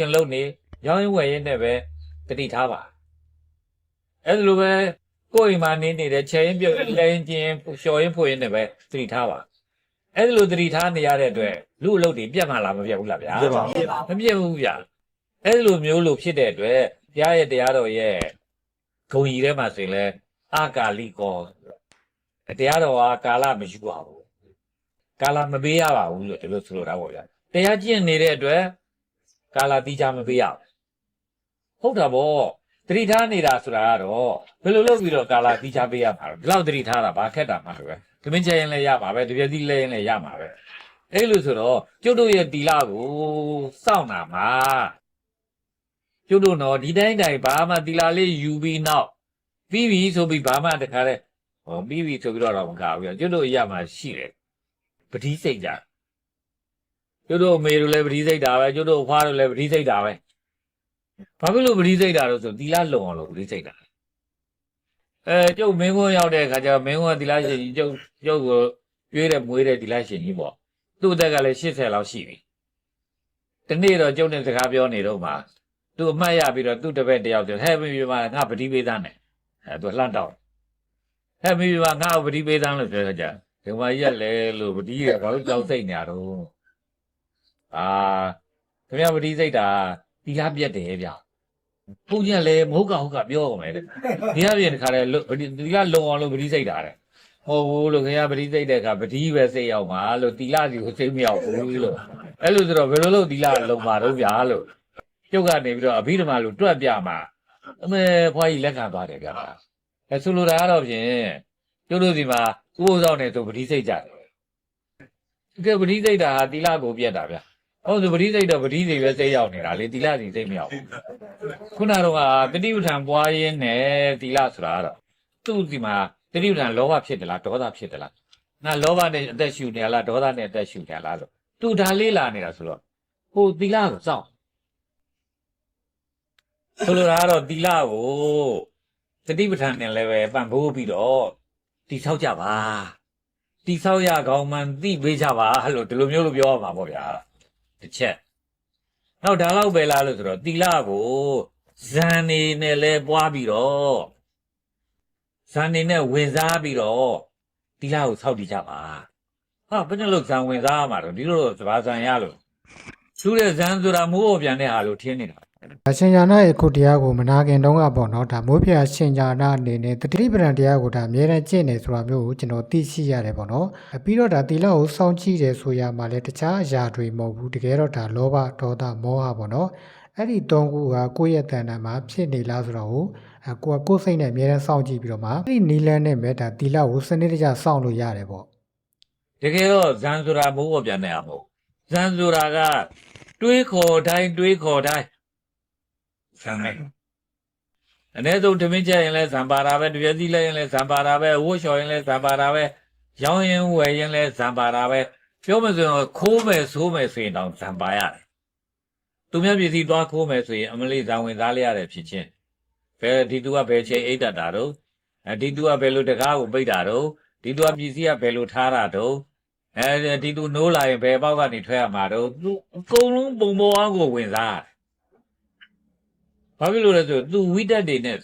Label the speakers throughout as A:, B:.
A: ရှင်လုံနေရောင်းရင်ဝယ်ရင်နဲ့ပဲတတိထားပါအဲ့ဒါလိုပဲကိုယ်အိမ်မှာနေနေတဲ့ချဲရင်ပြုတ်လဲရင်ကျင်လျှော်ရင်ဖွရင်နဲ့ပဲတတိထားပါအဲ့ဒါလိုတတိထားနေရတဲ့အတွက်လူအလုပ်တွေပြတ်မှလားမပြတ်ဘူးလားဗျာ
B: ပြပါ
A: မပြတ်ဘူးဗျာအဲ့ဒီလိုမျိုးလို့ဖြစ်တဲ့အတွက်ဘုရားရဲ့တရားတော်ရဲ့ဂုံကြီးထဲမှာဆိုရင်လဲအာကာလိကောတရားတော်ကကာလမယူပါဘူးကာလမပေးရပါဘူးလို့ဒီလိုဆိုလိုတာပေါ့ဗျာတရားကျင့်နေတဲ့အတွက် ကာလတိကျမပေးရဘူးဟုတ်တာပေါ့တတိထားနေတာဆိုတာကတော့ဘယ်လိုလုပ်ပြီးတော့ကာလတိကျပေးရမှာလဲဒီလောက်တတိထားတာဘာခက်တာမှလဲပဲတမင်းချရင်လည်းရပါပဲတပြည့်သီးလဲရင်လည်းရမှာပဲအဲ့လိုဆိုတော့ကျုပ်တို့ရဲ့တီလာကိုစောင့်တာမှာကျုပ်တို့တော့ဒီတိုင်းတိုင်းဘာမှတီလာလေးယူပြီးနောက်ပြီးပြီဆိုပြီးဘာမှတခါလဲဟောပြီးပြီဆိုပြီးတော့တော့မကဘူးကျုပ်တို့အရာမှာရှိတယ်ပတိစိတ်ကြ ကျုပ်တို့အမေတို့လည်းပတိစိတ်တာပဲကျုပ်တို့အဖွားတို့လည်းပတိစိတ်တာပဲဘာဖြစ်လို့ပတိစိတ်တာလို့ဆိုတီလာလုံအောင်လို့ပတိစိတ်တာအဲကျုပ်မင်းကွန်းရောက်တဲ့အခါကျတော့မင်းကွန်းကတီလာရှင်ကြီးကျုပ်ကျုပ်ကိုရွေးတဲ့မွေးတဲ့တီလာရှင်ကြီးပေါ့သူ့အသက်ကလည်း80လောက်ရှိပြီ။ဒီနေ့တော့ကျုပ်နဲ့စကားပြောနေတော့မှသူအမှတ်ရပြီးတော့သူ့တပည့်တယောက်ဆိုဟဲ့မိမိမငါပတိပေးသားနဲ့အဲသူလှမ်းတောက်ဟဲ့မိမိမငါပတိပေးသားလို့ပြောကြဒီမှာရက်လဲလို့ပတိရဘာလို့ကြောက်စိတ်နေရတော့ အာခင်ဗျာပတိစိတ်တာတီလာပြက်တယ်ဗျဘုန်းကြီးကလည်းမဟုတ်ကဟုတ်ကပြောအောင်မယ်တဲ့ဒီအပြင်တခါလဲတီလာလုံအောင်လို့ပတိစိတ်တာတဲ့ဟုတ်ဘူးလို့ခင်ဗျာပတိစိတ်တဲ့အခါပတိပဲစိတ်ရောက်ပါလို့တီလာစီကိုစိတ်မရောက်ဘူးလို့အဲ့လိုဆိုတော့ဘယ်လိုလုပ်တီလာလုံပါတော့ဗျာလို့ကျုပ်ကနေပြီးတော့အဘိဓမ္မာလို့တွက်ပြမှာအမေဖွားကြီးလက်ခံသွားတယ်ဗျာအဲဆိုလိုတာကတော့ဖြင့်ကျုပ်တို့စီမှာဥပုသ်ဆောင်နေဆိုပတိစိတ်ကြတယ်ကဲပတိစိတ်တာဟာတီလာကိုပြက်တာဗျာ ဟုတ်ဆိုပတိစိတ်တော့ပတိစိတ်ပဲစိတ်ရောက်နေတာလေတီလာစီစိတ်မရောက်ဘူးခုနကတော့ကတတိပဋ္ဌာန်ပွားရင်းနဲ့တီလာဆိုတာကတော့သူ့စီမှာတတိပဋ္ဌာန်လောဘဖြစ်တယ်လားဒေါသဖြစ်တယ်လားငါလောဘနဲ့အသက်ရှူနေရလားဒေါသနဲ့အသက်ရှူနေရလားလို့သူဒါလေးလာနေတာဆိုတော့ဟိုသီလကိုစောင့်ဆိုလိုတာကတော့သီလကိုတတိပဋ္ဌာန်နဲ့လည်းပဲပံ့ပိုးပြီးတော့တိဆောက်ကြပါတိဆောက်ရကောင်းမှန်သိပေးကြပါလို့ဒီလိုမျိုးလို့ပြောရမှာပေါ့ဗျာ တစ်ချက်နောက်ဒါတော့ပဲလားလို့ဆိုတော့သီလကိုဇန်နေနဲ့လဲပွားပြီးတော့ဇန်နေနဲ့ဝင်စားပြီးတော့တီလာကိုဆောက်တည်ကြပါဟာဘယ်နဲ့လို့ဇန်ဝင်စားရမှာတော့ဒီလိုတော့စပါးဇန်ရလို့သူ့ရဲ့ဇန်ဆိုတာမိုးပေါ်ပြန်တဲ့ဟာလို့ထင်းနေတာ
C: အ ရှင်ညာနာရဲ့ခုတရားကိုမနာခင်တုန်းကပေါ့နော်ဒါမိုးဖျားရှင်ညာနာအနေနဲ့တတိပဒံတရားကိုဒါအမြဲတမ်းကျင့်နေဆိုတာမျိုးကိုကျွန်တော်သိရှိရတယ်ပေါ့နော်အပြီးတော့ဒါသီလကိုစောင့်ကြည့်တယ်ဆိုရမှာလဲတခြားအရာတွေမဟုတ်ဘူးတကယ်တော့ဒါလောဘဒေါသမောဟပေါ့နော်အဲ့ဒီသုံးခုကကိုယ့်ရဲ့တဏ္ဍာမှာဖြစ်နေလားဆိုတော့ဟိုအကိုကကိုယ်စိတ်နဲ့အမြဲတမ်းစောင့်ကြည့်ပြီးတော့မှအဲ့ဒီနီလန်းနဲ့မဲ့ဒါသီလကိုစနစ်တကျစောင့်လို့ရတယ်ပေါ့
A: တကယ်တော့ဇန်ဆိုတာမိုးပေါ်ပြန်တဲ့ဟာမဟုတ်ဇန်ဆိုတာကတွေးခေါ်တိုင်းတွေးခေါ်တိုင်း ဇန်နဲ့အ ਨੇ ဆုံးဓမင်းချက်ရင်လဲဇန်ပါတာပဲတပြည့်စီလဲရင်လဲဇန်ပါတာပဲဝှလျှော်ရင်လဲဇန်ပါတာပဲရောင်းရင်ဝယ်ရင်လဲဇန်ပါတာပဲပြောမှဆိုရင်ခိုးမယ်ဆိုးမယ်ဆိုရင်တောင်ဇန်ပါရတယ်သူများပြည်စီသွားခိုးမယ်ဆိုရင်အမလေးဇံဝင်သားလိုက်ရတယ်ဖြစ်ချင်းဘယ်ဒီသူကဘယ်ချိန်အိတ်တတ်တာတော့အဲဒီသူကဘယ်လိုတကားကိုပိတ်တာတော့ဒီသူကပြည်စီကဘယ်လိုထားတာတော့အဲဒီသူနိုးလာရင်ဘယ်ပေါက်ကနေထွက်ရမှာတော့သူအကုန်လုံးပုံပေါ်အောင်ကိုဝင်စားရတယ် ဘာဖြစ်လို့လဲဆိုသူဝိတက်တွေနဲ့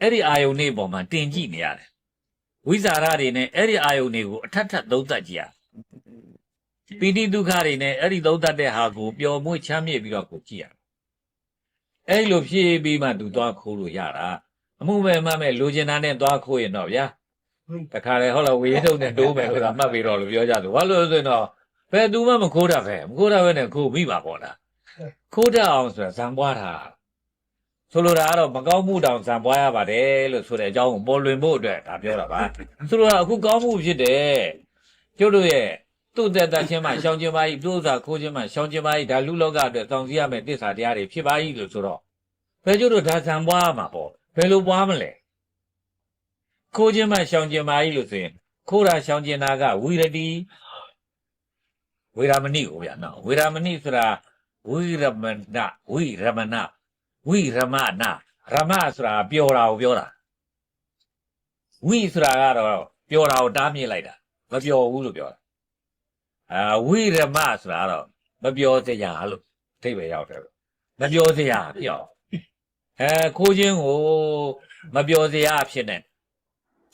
A: အဲ့ဒီအာယုန်တွေပေါ်မှာတင်ကြည့်နေရတယ်ဝိဇာရတွေနဲ့အဲ့ဒီအာယုန်တွေကိုအထက်ထက်သုံးသပ်ကြည့်ရတယ်ပီတိဒုက္ခတွေနဲ့အဲ့ဒီသုံးသပ်တဲ့ဟာကိုပျော်မွေ့ချမ်းမြေ့ပြီးတော့ကိုကြည့်ရတယ်အဲ့လိုဖြည့်ပြီးမှသူသွားခိုးလို့ရတာအမှုမဲ့မှမဲ့လိုချင်တာနဲ့သွားခိုးရင်တော့ဗျာတခါလေဟုတ်လားဝေရုံနဲ့တိုးမယ်ဆိုတာမှတ်ပြီးတော့လို့ပြောကြတယ်ဘာလို့လဲဆိုရင်တော့ဘယ်သူမှမခိုးတာပဲမခိုးတာပဲနဲ့ခိုးမိပါပေါ့လားခိုးတတ်အောင်ဆိုတာဇံပွားတာ ဆိုလိုတာကတော့မကောင်းမှုတောင်ဇံပွားရပါတယ်လို့ဆိုတဲ့အကြောင်းကိုပေါ်လွင်ဖို့အတွက်ဒါပြောတာပါဆိုလိုတာအခုကောင်းမှုဖြစ်တယ်ကျုပ်တို့ရဲ့သူ့သက်သက်ချင်းမှရှောင်းခြင်းပါ၏သူ့ဥစ္စာခိုးခြင်းမှရှောင်းခြင်းပါ၏ဒါလူလောကအတွက်တောင်းစီရမယ်တစ္ဆာတရားတွေဖြစ်ပါ၏လို့ဆိုတော့ဘယ်ကျုပ်တို့ဒါဇံပွားရမှာပေါ့ဘယ်လိုပွားမလဲခိုးခြင်းမှရှောင်းခြင်းပါ၏လို့ဆိုရင်ခိုးတာရှောင်းခြင်းတာကဝီရတိဝေရမဏိကိုဗျာနော်ဝေရမဏိဆိုတာဝိရမဏဝိရမဏ ဝိရမဏရမဆိုတာပျော်တာကိုပြောတာဝိဆိုတာကတော့ပျော်တာကိုတားမြစ်လိုက်တာမပျော်ဘူးလို့ပြောတာအာဝိရမဆိုတာကတော့မပျော်စရာလို့အဓိပ္ပာယ်ရောက်တယ်မပြောစရာပြောင်းအဲခိုးခြင်းကိုမပြောစရာဖြစ်နေ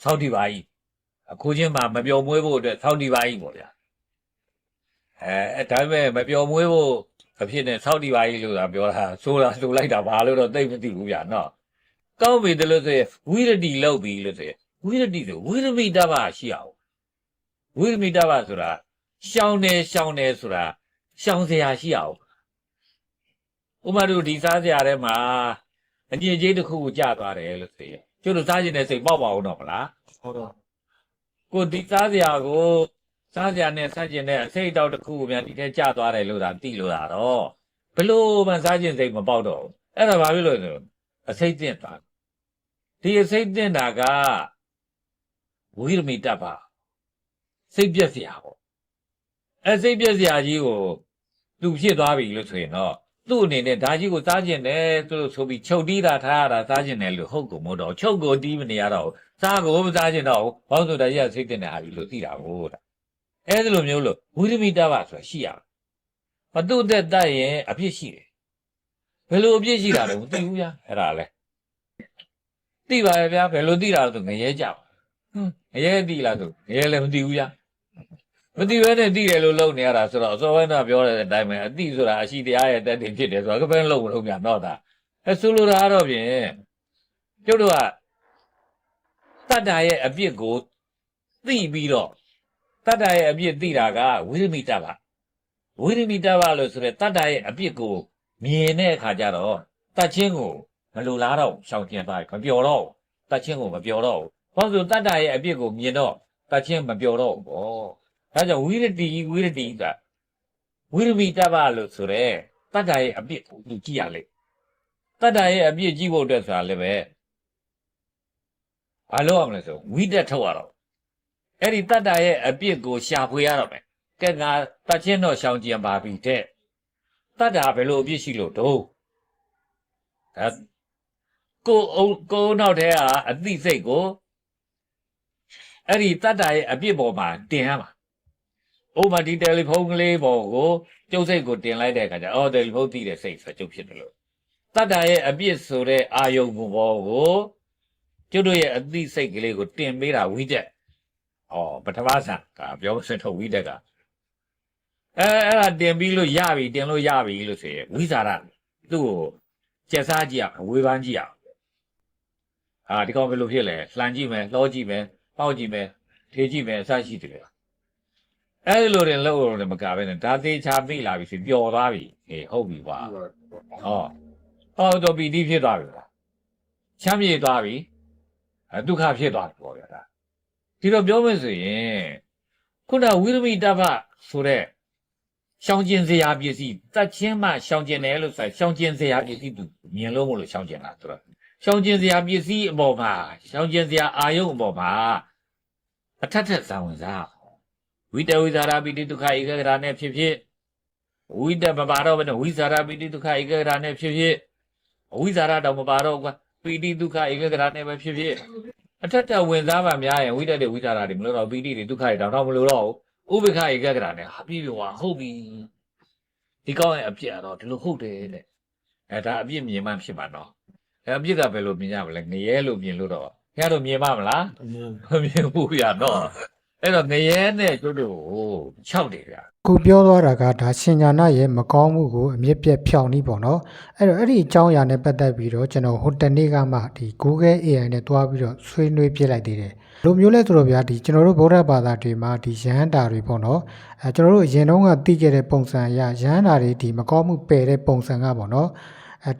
A: သောက်တီပါကြီးအခိုးခြင်းမှာမပြောမွေးဖို့အတွက်သောက်တီပါကြီးပေါ့ဗျာအဲအဲဒါပေမဲ့မပြောမွေးဖို့ အဖြစ်နဲ့သောက်တီပါကြီးလို့သာပြောတာဆိုတာဆိုလိုက်တာဘာလို့တော့သိမသိဘူးဗျာနော်ကောင်းပြီတလို့ဆိုရင်ဝိရတိလောက်ပြီလို့ဆိုရင်ဝိရတိဆိုဝိရမိတ္တပါရှိအောင်ဝိရမိတ္တပါဆိုတာရှောင်းတယ်ရှောင်းတယ်ဆိုတာရှောင်းစရာရှိအောင်ဥမာတို့ဒီစားစရာထဲမှာအညစ်အကြေးတစ်ခုကိုကြာသွားတယ်လို့ဆိုရင်ကျတို့စားခြင်းနဲ့စိတ်ပေါက်ပါအောင်တော့မလား
B: ဟုတ်တော့
A: ကိုဒီစားစရာကို စားစရာနဲ့စားခြင်းနဲ့အစိတ်အတောက်တစ်ခုကိုများဒီထဲကြာသွားတယ်လို့သာသိလို့တာတော့ဘလို့မှစားခြင်းစိတ်မပေါက်တော့ဘူးအဲ့ဒါဘာဖြစ်လို့လဲဆိုတော့အစိတ်သင့်သွားဒီအစိတ်သင့်တာကဝိရမိတ္တပါစိတ်ပြက်စရာပေါ့အဲစိတ်ပြက်စရာကြီးကိုသူဖြစ်သွားပြီလို့ဆိုရင်တော့သူ့အနေနဲ့ဓာကြီးကိုစားကျင်တယ်သူလို့ဆိုပြီးချုပ်တီးတာထားရတာစားကျင်တယ်လို့ဟုတ်ကုန်မို့တော့ချုပ်ကိုတီးမနေရတော့ဘူးစားကိုမစားကျင်တော့ဘူးဘောင်းဆိုတာကြီးကစိတ်တင်နေပြီလို့သိတာကိုတဲ့ အဲဒီလိုမျိုးလို့ဝိရမိတ္တပါဆိုတာရှိရမသူ့သက်တတ်ရင်အဖြစ်ရှိတယ်ဘယ်လိုအဖြစ်ရှိတာလဲမသိဘူးဗျာအဲ့ဒါလဲသိပါရဲ့ဗျာဘယ်လိုသိတာလဲဆိုငရဲကြပါဟွန်းငရဲသိလားဆိုငရဲလည်းမသိဘူးဗျာမသိဘဲနဲ့သိတယ်လို့လုပ်နေရတာဆိုတော့အစောပိုင်းကပြောတဲ့အတိုင်းပဲအသိဆိုတာအရှိတရားရဲ့တက်တည်ဖြစ်တယ်ဆိုတော့ကပန်းလုံးမလုံးမြန်တော့တာအဲဆိုလိုတာကတော့ဖြင့်ကျုပ်တို့ကတတ္တာရဲ့အပြစ်ကိုသိပြီးတော့ တတ္တာရဲ့အပြစ်သိတာကဝိရမိတ္တပါဝိရမိတ္တပါလို့ဆိုရဲတတ္တာရဲ့အပြစ်ကိုမြင်တဲ့အခါကျတော့တတ်ချင်းကိုမလိုလားတော့ရှောင်ကျင်သွားမပြောတော့တတ်ချင်းကိုမပြောတော့ဘာလို့တတ္တာရဲ့အပြစ်ကိုမြင်တော့တတ်ချင်းမပြောတော့ဘူးပေါ့ဒါကြောင့်ဝိရတိဝိရတိကဝိရမိတ္တပလို့ဆိုရဲတတ္တရဲ့အပြစ်ကိုသူကြည့်ရလေတတ္တရဲ့အပြစ်ကြည့်ဖို့အတွက်ဆိုတာလည်းပဲဘာလို့အောင်လဲဆိုဝိတက်ထုတ်ရတော့ အဲ့ဒီတတ္တရဲ့အပြစ်ကိုရှာဖွေရတော့မယ်ကဲငါတတ်ချင်းတော့ရှောင်ကြံပါပြီတဲ့တတ္တဘယ်လိုအပြစ်ရှိလို့တော့ဒါကိုအုံကိုနောက်ထဲကအသိစိတ်ကိုအဲ့ဒီတတ္တရဲ့အပြစ်ပေါ်မှာတင်ရမှာဥပမာဒီတယ်လီဖုန်းကလေးပေါ်ကိုကျုပ်စိတ်ကိုတင်လိုက်တဲ့အခါကျအော်တယ်လီဖုန်းသိတဲ့စိတ်ဆိုကျုပ်ဖြစ်တယ်လို့တတ္တာရဲ့အပြစ်ဆိုတဲ့အာယုံကိုပေါ်ကိုကျုပ်တို့ရဲ့အသိစိတ်ကလေးကိုတင်ပေးတာဝိတက် ဩပထမဆံကပြောစင်ထုတ်ဝိတက်ကအဲအဲ့ဒါတင်ပြီးလို့ရပြီတင်လို့ရပြီလို့ဆိုရင်ဝိဇာရသူ့ကိုကျက်စားကြည့်အောင်ဝေဖန်ကြည့်အောင်အာဒီကောင်ဘယ်လိုဖြစ်လဲလှန်ကြည့်မယ်လှောကြည့်မယ်ပေါက်ကြည့်မယ်ထေးကြည့်မယ်အစရှိတယ်လေအဲ့ဒီလိုတွေလောက်လို့လည်းမကပဲနဲ့ဒါသေးချာမိလာပြီဆိုပျော်သွားပြီဟေးဟုတ်ပြီကွာဟောဟောတော့ပီတိဖြစ်သွားပြီလားချမ်းမြေ့သွားပြီအဲဒုက္ခဖြစ်သွားပြီပေါ့ဗျာဒါ ဒီတော့ပြောမယ်ဆိုရင်ခုနဝိရမိတ္တပဆိုတဲ့ရှောင်ကျင်စရာပစ္စည်းတတ်ချင်းမှရှောင်ကျင်တယ်လို့ဆိုရင်ရှောင်ကျင်စရာပစ္စည်းသူမြင်လို့မလို့ရှောင်ကျင်တာဆိုတော့ရှောင်ကျင်စရာပစ္စည်းအပေါ်မှာရှောင်ကျင်စရာအာယုံအပေါ်မှာအထက်ထက်ဇံဝင်စားဝိတဝိဇာရပိတိဒုက္ခဧကဂရနဲ့ဖြစ်ဖြစ်ဝိတမပါတော့ဘဲနဲ့ဝိဇာရပိတိဒုက္ခဧကဂရနဲ့ဖြစ်ဖြစ်ဝိဇာရတော့မပါတော့ကွာပိတိဒုက္ခဧကဂရနဲ့ပဲဖြစ်ဖြစ် အထက်ထဝင်စားပါများရင်ဝိတတဲ့ဝိဇာရတွေမလို့တော့ပိတိတွေဒုက္ခတွေတောင်တော့မလို့တော့ဘူးဥပိ္ပခဧကဂရနဲ့ဟာပြည့်ပြွာဟုတ်ပြီဒီကောင်းရဲ့အပြစ်ကတော့ဒီလိုဟုတ်တယ်တဲ့အဲဒါအပြစ်မြင်မှဖြစ်မှာနော်အဲအပြစ်ကဘယ်လိုမြင်ရမလဲငရဲလို့မြင်လို့တော့ခင်ဗျားတို့မြင်ပါမလားမမြင်ဘူးဗျာနော် အဲ့တော့ငရဲနဲ့ကျုပ်တို့ကို6တယ်ဗျာ
C: ကိုပြောသွားတာကဒါရှင်ညာနာရဲ့မကောင်းမှုကိုအမြင့်ပြတ်ဖြောင်းနေပေါ့နော်အဲ့တော့အဲ့ဒီအကြောင်းအရာနဲ့ပတ်သက်ပြီးတော့ကျွန်တော်ဟိုတနေ့ကမှဒီ Google AI နဲ့တွားပြီးတော့ဆွေးနွေးပြလိုက်သေးတယ်လိုမျိုးလဲဆိုတော့ဗျာဒီကျွန်တော်တို့ဗုဒ္ဓဘာသာတွေမှာဒီယဟန္တာတွေပေါ့နော်အဲကျွန်တော်တို့အရင်တုန်းကသိခဲ့တဲ့ပုံစံအရယဟန္တာတွေဒီမကောင်းမှုပယ်တဲ့ပုံစံကပေါ့နော်အဲ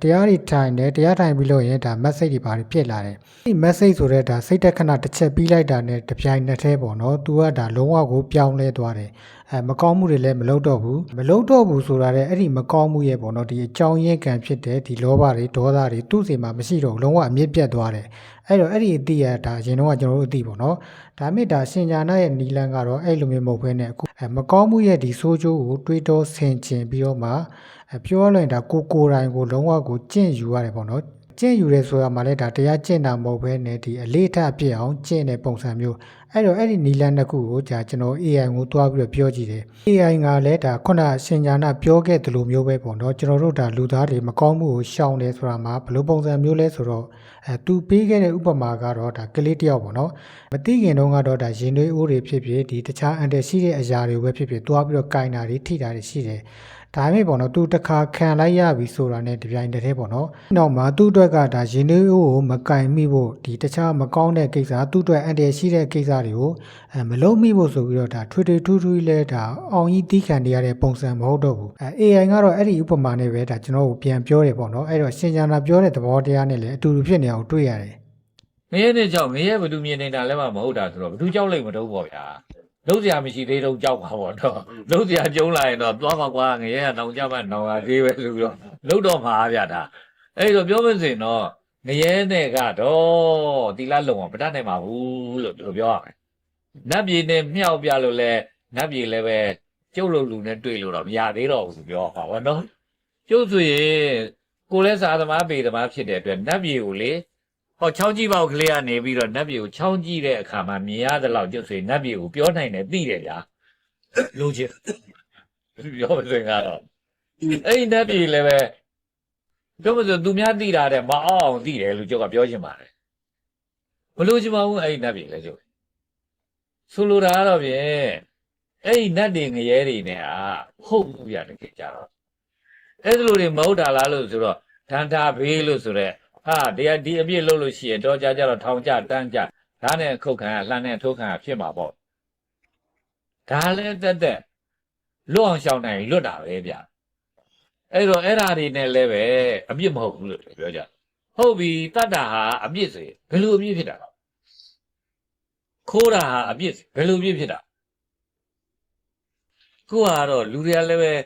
C: တရားတွေထိုင်တယ်တရားထိုင်ပြီးလို့ရင်ဒါ message တွေဘာတွေဖြစ်လာတယ်ဒီ message ဆိုတဲ့ဒါစိတ်တက်ခဏတစ်ချက်ပြီးလိုက်တာနဲ့တပြိုင်နက်တည်းပေါ့နော်။ तू ကဒါလုံးဝကိုပြောင်းလဲသွားတယ်။အဲမကောင်းမှုတွေလည်းမလုပ်တော့ဘူး။မလုပ်တော့ဘူးဆိုတာတဲ့အဲ့ဒီမကောင်းမှုရဲ့ပေါ့နော်ဒီအကြောင်းရင်းကံဖြစ်တဲ့ဒီလောဘတွေဒေါသတွေသူ့စီမှာမရှိတော့ဘူးလုံးဝအမြင့်ပြတ်သွားတယ်။အဲ့တော့အဲ့ဒီအတိရဒါအရင်တော့ကကျွန်တော်တို့အတိပေါ့နော်။ဒါမြစ်ဒါရှင်ညာနာရဲ့နီလန်ကတော့အဲ့လိုမျိုးမဟုတ်ဘဲနဲ့အခုအဲမကောင်းမှုရဲ့ဒီဆိုးကျိုးကိုတွေးတောဆင်ခြင်ပြီးတော့မှအဲ ပြောရလို့ရင်ဒါကိုကိုယ်တိုင်ကိုလုံးဝကိုကြင့်ယူရတယ်ပေါ့နော်။ကျင့်ယူရဲဆိုတာမှလည်းဒါတရားကျင့်တာမဟုတ်ဘဲနဲ့ဒီအလေးထားဖြစ်အောင်ကျင့်တဲ့ပုံစံမျိုးအဲ့တော့အဲ့ဒီနီလန်တစ်ခုကိုじゃကျွန်တော် AI ကိုတွားပြီးတော့ပြောကြည့်တယ် AI ကလည်းဒါခုနအရှင်ညာနာပြောခဲ့တယ်လို့မျိုးပဲပေါ့နော်ကျွန်တော်တို့ဒါလူသားတွေမကောင်းမှုကိုရှောင်တယ်ဆိုတာမှာဘယ်လိုပုံစံမျိုးလဲဆိုတော့အဲသူပေးခဲ့တဲ့ဥပမာကတော့ဒါကလေးတယောက်ပေါ့နော်မသိခင်တုန်းကတော့ဒါရင်သွေးအိုးတွေဖြစ်ဖြစ်ဒီတခြားအန်တယ်ရှိတဲ့အရာတွေပဲဖြစ်ဖြစ်တွားပြီးတော့ကင်တာတွေထိတာတွေရှိတယ် ဒါပေမဲ့ပေါ့နော်သူတစ်ခါခံလိုက်ရပြီဆိုတာနဲ့တပြိုင်တည်းပေါ့နော်နောက်မှာသူ့အတွက်ကဒါရင်နှွေးကိုမကင်မိဖို့ဒီတခြားမကောင်းတဲ့ကိစ္စသူ့အတွက်အန်တရာယ်ရှိတဲ့ကိစ္စတွေကိုအဲမလုံးမိဖို့ဆိုပြီးတော့ဒါထွေထွေထူးထူးလဲဒါအောင်ကြီးတီးခံနေရတဲ့ပုံစံမဟုတ်တော့ဘူးအဲ AI ကတော့အဲ့ဒီဥပမာနဲ့ပဲဒါကျွန်တော်ကိုပြန်ပြောတယ်ပေါ့နော်အဲ့တော့ရှင်ကျန်တာပြောတဲ့သဘောတရားနဲ့လည်းအတူတူဖြစ်နေအောင်တွေ့ရတယ်
A: ငရဲနဲ့ကြောက်ငရဲဘသူမြင်နေတာလည်းမမဟုတ်တာဆိုတော့ဘသူကြောက်လိုက်မတော့ပေါ့ဗျာ လုံးစရာမရှိသေးတော့ကြောက်ပါပေါ့တော့လုံးစရာကျုံးလာရင်တော့သွားပါကွာငရဲကနောင်ကြမှာနောင်ပါသေးပဲလို့တော့လုံးတော့မှာဗျာဒါအဲ့တော့ပြောမစင်တော့ငရဲနဲ့ကတော့တီလာလုံအောင်မတတ်နိုင်ပါဘူးလို့သူပြောရမယ်နတ်ပြည်နဲ့မြောက်ပြလို့လဲနတ်ပြည်လည်းပဲကျုပ်လို့လူနဲ့တွေ့လို့တော့မရသေးတော့ဘူးသူပြောပါဘောနော်ကျုပ်ဆိုရင်ကိုလည်းစာသမားပေသမားဖြစ်တဲ့အတွက်နတ်ပြည်ကိုလေ ဟောချောင်းကြီးပေါက်ကလေးကနေပြီးတော့နတ်ပြည်ကိုချောင်းကြီးတဲ့အခါမှာမြင်ရတဲ့လောက်ကျုပ်ဆိုရင်နတ်ပြည်ကိုပြောနိုင်တယ်သိတယ်ဗျာလို့ချင်းပြောမစင်ကတော့အဲ့ဒီနတ်ပြည်လည်းပဲပြောမစင်သူများသိတာတဲ့မအောင်အောင်သိတယ်လို့ကျုပ်ကပြောချင်ပါတယ်မလို့ချင်ပါဘူးအဲ့ဒီနတ်ပြည်လည်းကျုပ်ဆိုလိုတာကတော့ဖြင့်အဲ့ဒီနတ်တွေငရဲတွေနဲ့อ่ะဟုတ်ဘူးရတကယ်ကြတော့အဲ့ဒီလိုတွေမဟုတ်တာလားလို့ဆိုတော့ဒန္တာဘေးလို့ဆိုတော့ ဟာတရားဒီအပြစ်လုပ်လို့ရှိရင်တော့ကြကြတော့ထောင်ကြတန်းကြဒါနဲ့ခုတ်ခံရလှမ်းနဲ့ထိုးခံရဖြစ်မှာပေါ့ဒါလည်းတက်တက်လွတ်အောင်ရှောင်နိုင်လွတ်တာပဲဗျအဲ့တော့အဲ့ဓာတွေနဲ့လည်းပဲအပြစ်မဟုတ်ဘူးလို့ပြောကြဟုတ်ပြီတတ်တာဟာအပြစ်ဆိုရင်ဘယ်လိုအပြစ်ဖြစ်တာလဲခိုးတာဟာအပြစ်ဘယ်လိုအပြစ်ဖြစ်တာကိုကတော့လူတွေကလည်းပဲဘယ်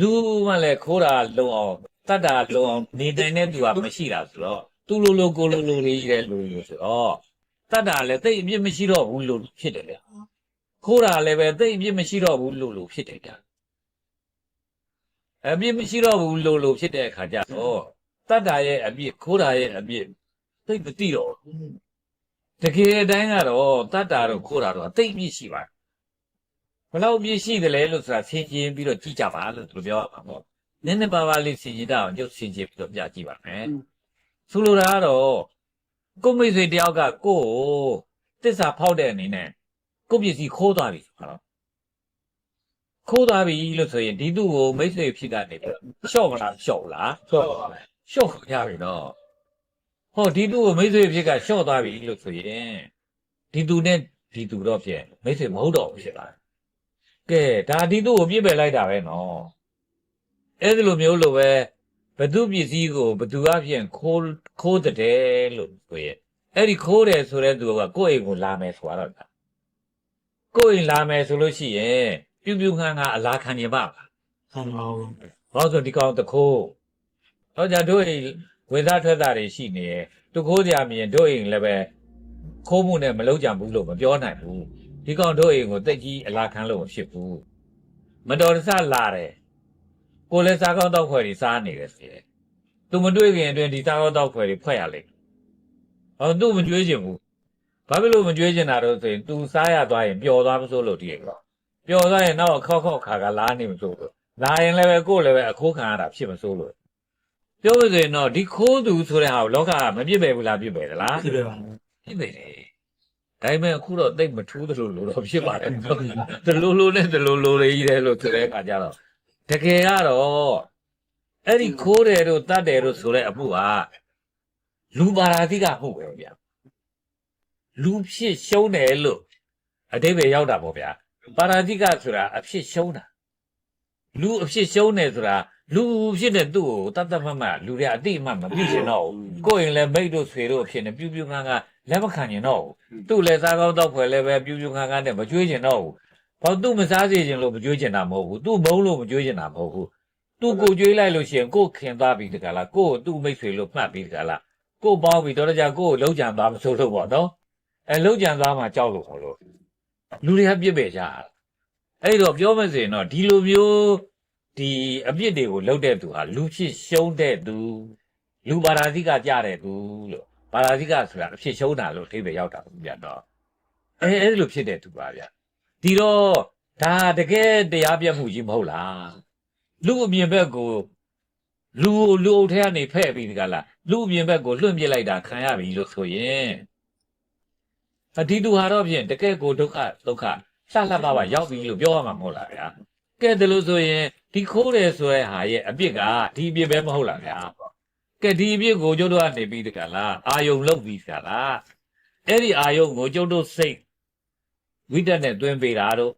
A: သူမှလည်းခိုးတာလုံအောင် တတ်တာလုံအောင်နေတိုင်းတဲ့သူကမရှိတာဆိုတော့သူလိုလိုကိုလိုလိုလေးတဲ့လူလို့ဆိုတော့တတ်တာလည်းတိတ်အပြစ်မရှိတော့ဘူးလို့ဖြစ်တယ်ဗျခိုးတာလည်းပဲတိတ်အပြစ်မရှိတော့ဘူးလို့လို့ဖြစ်တယ်ဗျအပြစ်မရှိတော့ဘူးလို့လို့ဖြစ်တဲ့အခါကျတော့တတ်တာရဲ့အပြစ်ခိုးတာရဲ့အပြစ်တိတ်မသိတော့ဘူးတကယ်အတိုင်းကတော့တတ်တာတော့ခိုးတာတော့တိတ်ပြစ်ရှိပါတယ်ဘယ်လောက်ပြစ်ရှိတယ်လဲလို့ဆိုတာဆင်ခြင်ပြီးတော့ကြည့်ကြပါလို့သူတို့ပြောပါမှာပေါ့ နည်းနည်းပါးပါးလေးဆင်ခြင်တတ်အောင်ကျုပ်ဆင်ခြင်ပြီးတော့ပြကြည့်ပါမယ်။ဆိုလိုတာကတော့ကိုမိတ်ဆွေတယောက်ကကိုယ့်ကိုတစ္ဆာဖောက်တဲ့အနေနဲ့ကိုယ့်ပစ္စည်းခိုးသွားပြီဆိုတော့ခိုးသွားပြီလို့ဆိုရင်ဒီသူ့ကိုမိတ်ဆွေဖြစ်တာနေပြီးရှော့မလားရှော့လား
B: ချော့ပါမယ်
A: ရှော့ရပြီနော်ဟောဒီသူ့ကိုမိတ်ဆွေဖြစ်ကရှော့သွားပြီလို့ဆိုရင်ဒီသူနဲ့ဒီသူတော့ဖြစ်မိတ်ဆွေမဟုတ်တော့ဘူးဖြစ်သွားတယ်ကဲဒါဒီသူ့ကိုပြစ်ပယ်လိုက်တာပဲနော် အဲ့ဒီလိုမျိုးလိုပဲဘသူပစ္စည်းကိုဘသူအဖြစ်ခိုးခိုးတဲ့လို့ဆိုရင်အဲ့ဒီခိုးတယ်ဆိုတဲ့သူကကိုယ့်အိမ်ကိုလာမယ်ဆိုတော့ကိုယ့်အိမ်လာမယ်ဆိုလို့ရှိရင်ပြူပြူခန်းခန်းအလာခံနေပါလား
B: ဆန်ပါဘူး
A: ဘာလို့ဆိုဒီကောင်တခိုးတော့ကြတို့အိမ်ဝေသားထွက်တာတွေရှိနေတယ်သူခိုးကြမြင်တို့အိမ်လည်းပဲခိုးမှုနဲ့မလုံးကြဘူးလို့မပြောနိုင်ဘူးဒီကောင်တို့အိမ်ကိုတိတ်ကြီးအလာခံလို့မဖြစ်ဘူးမတော်တဆလာတယ် ကိုလည်းစားကောင်းတောက်ခွဲတွေစားနေတယ်စီတယ်သူမတွေ့ခင်အတွင်းဒီစားကောင်းတောက်ခွဲတွေဖွဲ့ရလိမ့်ဟောသူမကြွေးချင်ဘူးဘာဖြစ်လို့မကြွေးချင်တာတော့ဆိုရင်သူစားရသွားရင်ပျော်သွားမစိုးလို့ဒီကပျော်သွားရင်နောက်ခောက်ခောက်ခါကလာနေမစိုးလို့လာရင်လည်းပဲကိုယ်လည်းပဲအခိုးခံရတာဖြစ်မစိုးလို့ပြောလို့ဆိုရင်တော့ဒီခိုးသူဆိုတဲ့ဟာကိုလောကကမပြစ်ပဲဘူးလားပြစ်ပဲလား
B: ပြစ်ပဲပါ
A: ပြစ်ပဲတယ်ဒါပေမဲ့အခုတော့တိတ်မထူးသလိုလိုတော့ဖြစ်ပါတယ်။တလိုလိုနဲ့တလိုလိုလေးကြီးတယ်လို့ဆိုတဲ့အခါကျတော့ တကယ်ကတော့အဲ့ဒီခိုးတယ်တို့တတ်တယ်တို့ဆိုတဲ့အမှုဟာလူပါရာတိကဟုတ်ပဲဗျာလူဖြစ်ရှုံးတယ်လို့အတိပ္ပယ်ရောက်တာပေါ့ဗျာပါရာတိကဆိုတာအဖြစ်ရှုံးတာလူအဖြစ်ရှုံးတယ်ဆိုတာလူဖြစ်တဲ့သူ့ကိုတတ်တတ်မှတ်မှတ်လူတွေအတိအမှတ်မပြုချင်တော့ဘူးကိုယ်ရင်လည်းမိတ်တို့ဆွေတို့အဖြစ်နဲ့ပြူးပြူးငန်းငန်းလက်မခံကျင်တော့ဘူးသူ့လည်းစားကောင်းတော့ဖွယ်လည်းပဲပြူးပြူးငန်းငန်းနဲ့မကြွေးကျင်တော့ဘူး ဘာသူ့မစားစေချင်လို့မကြွေးကျင်တာမဟုတ်ဘူးသူ့မုန်းလို့မကြွေးကျင်တာမဟုတ်ဘူးသူ့ကိုကြွေးလိုက်လို့ရှိရင်ကိုယ်ခင်သွားပြီတကလားကိုယ်သူ့မိတ်ဆွေလို့မှတ်ပြီတကလားကိုယ်ပေါင်းပြီတော့ကြကိုယ်ကိုလုံးကြံသွားမဆိုလို့ပေါ့နော်အဲလုံးကြံသွားမှကြောက်လို့ခေါ်လို့လူတွေကပြစ်ပယ်ကြတာအဲ့တော့ပြောမစင်တော့ဒီလိုမျိုးဒီအပြစ်တွေကိုလုပ်တဲ့သူဟာလူဖြစ်ရှုံးတဲ့သူလူပါရာဇိကကြတယ်သူလို့ပါရာဇိကဆိုတာအဖြစ်ရှုံးတာလို့အထိပ္ပယ်ရောက်တာဘူးဗျတော့အဲအဲ့လိုဖြစ်တဲ့သူပါဗျ ဒီတော့ဒါတကယ်တရားပြတ်မှုကြီးမဟုတ်လားလူအမြင်ဘက်ကိုလူလူအုပ်ထဲကနေဖဲ့ပြီးဒီကလားလူအမြင်ဘက်ကိုလွှင့်ပြစ်လိုက်တာခံရပြီလို့ဆိုရင်အဒီသူဟာတော့ဖြင့်တကယ်ကိုဒုက္ခဒုက္ခလှလှပပရောက်ပြီလို့ပြောရမှာမဟုတ်လားဗျာကဲဒါလို့ဆိုရင်ဒီခိုးတယ်ဆိုတဲ့ဟာရဲ့အပြစ်ကဒီအပြစ်ပဲမဟုတ်လားဗျာကဲဒီအပြစ်ကိုကျုပ်တို့ကနေပြီးဒီကလားအာယုံလုပ်ပြီးဆရာလားအဲ့ဒီအာယုံကိုကျုပ်တို့စိတ် ဝိတက်နဲ့တွင်းပေးတာတို့